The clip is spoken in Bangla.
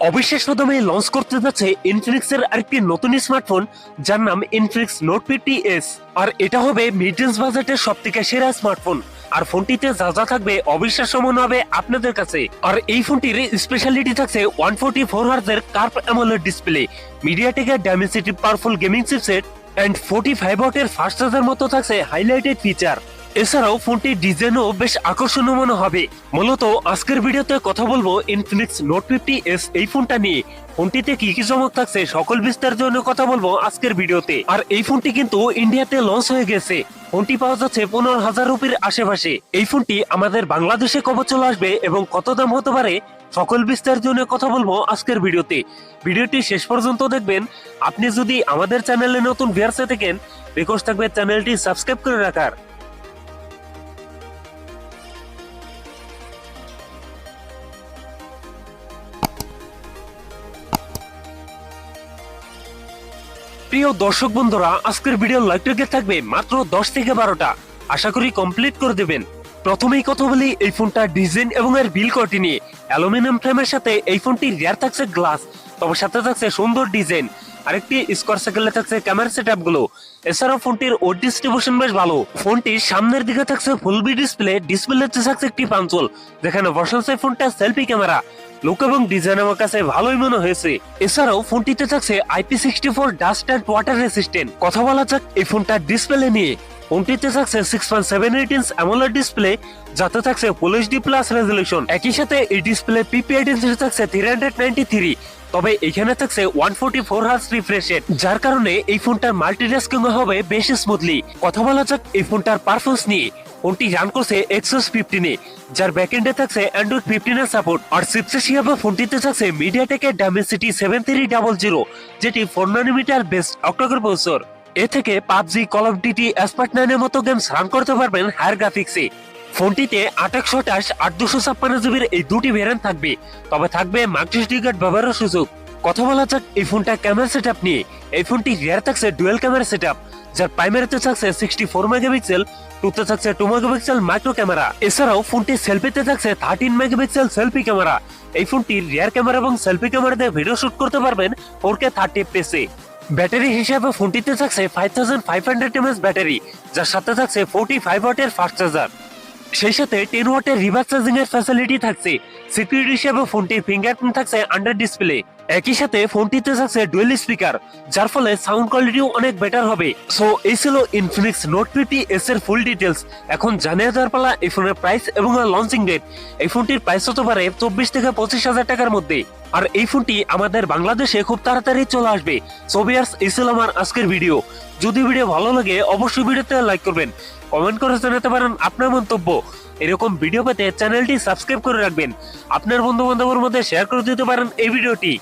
অবিশ্বাস্য দামে লঞ্চ করতে যাচ্ছে ইনফিনিক্স এর আরেকটি নতুন স্মার্টফোন যার নাম ইনফিনিক্স নোট ফিফটি এস আর এটা হবে মিড রেঞ্জ বাজেটের সব থেকে সেরা স্মার্টফোন আর ফোনটিতে যা যা থাকবে অবিশ্বাস্য মনে হবে আপনাদের কাছে। আর এই ফোনটির স্পেশালিটি থাকছে ওয়ান ফোর্টি ফোর হার্জের curve AMOLED display মিডিয়াটেকের Dimensity powerful gaming chipset and forty five ওয়াটের ফাস্ট চার্জার মতো থাকছে হাইলাইটেড ফিচার এছাড়াও ফোনটির ডিজাইনও বেশ আকর্ষণীয় মনে হবে। মূলত আজকের ভিডিওতে কথা বলব ইনফিনিক্স নোট ফিফটি এস এই ফোনটা নিয়ে। ফোনটিতে কি কি চমক থাকছে সকল বিস্তার জন্য কথা বলব আজকের ভিডিওতে। আর এই ফোনটি কিন্তু ইন্ডিয়াতে লঞ্চ হয়ে গেছে। ফোনটি পাওয়া যাচ্ছে পনেরো হাজার রুপির আশেপাশে। এই ফোনটি আমাদের বাংলাদেশে কবে চলে আসবে এবং কত দাম হতে পারে সকল বিস্তার জন্য কথা বলব আজকের ভিডিওতে। ভিডিওটি শেষ পর্যন্ত দেখবেন। আপনি যদি আমাদের চ্যানেলে নতুন ভিয়ার্সে থাকেন রিকোয়েস্ট থাকবে চ্যানেলটি সাবস্ক্রাইব করে রাখার। প্রিয় দর্শক বন্ধুরা, আজকের ভিডিও লাইক টার্গেট থাকবে মাত্র দশ থেকে বারোটা। আশা করি কমপ্লিট করে দেবেন। প্রথমেই কথা বলি এই ফোনটার ডিজাইন এবং এর বিল কটি নিয়ে। অ্যালুমিনিয়াম ফ্রেমের সাথে এই ফোনটি রেয়ার থাকছে গ্লাস তবে সাথে থাকছে সুন্দর ডিজাইন আরেকটি স্কোয়ার সাইকেলে থাকছে ক্যামেরা সেটগুলো এছাড়াও ফোনটির ও ডিস্ট্রিবিউশন বেশ ভালো। ফোনটির সামনের দিকে থাকছে ফুল বি ডিসপ্লে ডিসপ্লেতে থাকছে একটি পাঞ্চল। যেখানে বসাচ্ছে ফোনটা সেলফি ক্যামেরা লুক এবং ডিজাইন আমার কাছে ভালোই মনে হয়েছে। এছাড়াও ফোনটিতে থাকছে IP sixty four dust and water resistant কথা বলা যাক এই ফোনটা ডিসপ্লে নিয়ে। ফোনটিতে থাকছে six point seven eight inch AMOLED display যাতে থাকছে ফুল এইচডি প্লাস রেজলিউশন একই সাথে এই ডিসপ্লে পিপিআই ডেন্সিটি থাকছে থ্রি হান্ড্রেড নাইনটি থ্রি তবে এখানে থাকছে one forty four hertz refresh rate যার কারণে এই ফোনটার মাল্টিটাস্কিং হবে বেশ স্মুথলি কথা বলা যাক এই ফোনটার পারফরমেন্স নিয়ে। ফোনটি রান করছে এক্সএস ফিফটিনে যার ব্যাকএন্ডে থাকছে অ্যান্ড্রয়েড ফিফটিনের সাপোর্ট আর চিপসেট হিসাবে ফোনটিতে থাকছে মিডিয়াটেকের Dimensity seven three double zero যেটি four nanometre based octacore processor এ থেকে PUBG Call of Duty Asphalt নাইনের মতো গেমস রান করতে পারবেন হায়ার গ্রাফিক্সে ফোনটিতে আঠাশশো আটাশ আট দুশো ছাপ্পান্ন জিবির এই দুটি ভ্যারিয়েন্ট থাকবে। তবে থাকবে মাইক্রোসডি কার্ড ব্যবহারের সুযোগ। কথা বলা যাক এই ফোনটা ক্যামেরা সেট নিয়ে। এই ফোনটি রিয়ার থাকছে ডুয়েল ক্যামেরা সেট যার প্রাইমারিতে থাকছে সিক্সটি ফোর মেগাপিক্সেল টুতে থাকছে টু মেগাপিক্সেল মাইক্রো ক্যামেরা এছাড়াও ফোনটি সেলফিতে থাকছে থার্টিন মেগাপিক্সেল সেলফি ক্যামেরা এই ফোনটির রিয়ার ক্যামেরা এবং সেলফি ক্যামেরা দিয়ে ভিডিও শুট করতে পারবেন ফোর কে থার্টি পেসে ব্যাটারি হিসেবে ফোনটিতে থাকছে five thousand five hundred MS battery, যার সাথে থাকছে ফোর্টি ফাইভ ওয়াটের ফাস্ট চার্জার সেই সাথে টেন ওয়াটের রিভার্স চার্জিং এর ফ্যাসিলিটি থাকছে। সিকিউরিটি হিসেবে ফোনটির ফিঙ্গারপ্রিন্ট থাকছে আন্ডার ডিসপ্লে একই সাথে ফোনটিতে থাকছে ডুয়েল স্পিকার যার ফলে সাউন্ড কোয়ালিটিও অনেক বেটার হবে। সো এই ছিল ইনফিনিক্স নোট ফিফটি এস এর ফুল ডিটেলস এখন জানিয়ে দেওয়ার পালা এই ফোনের প্রাইস এবং লঞ্চিং ডেট এই ফোনটির প্রাইস হতে পারে চব্বিশ থেকে পঁচিশ হাজার টাকার মধ্যে। আর এই ফোনটি আমাদের বাংলাদেশে খুব তাড়াতাড়ি চলে আসবে। সোভিয়ার্স এই ছিল আমার আজকের ভিডিও যদি ভিডিও ভালো লাগে, অবশ্যই ভিডিওতে লাইক করবেন। কমেন্ট করে জানাতে পারেন আপনার মন্তব্য। এরকম ভিডিও পেতে চ্যানেলটি সাবস্ক্রাইব করে রাখবেন। আপনার বন্ধু বান্ধবের মধ্যে শেয়ার করে দিতে পারেন এই ভিডিওটি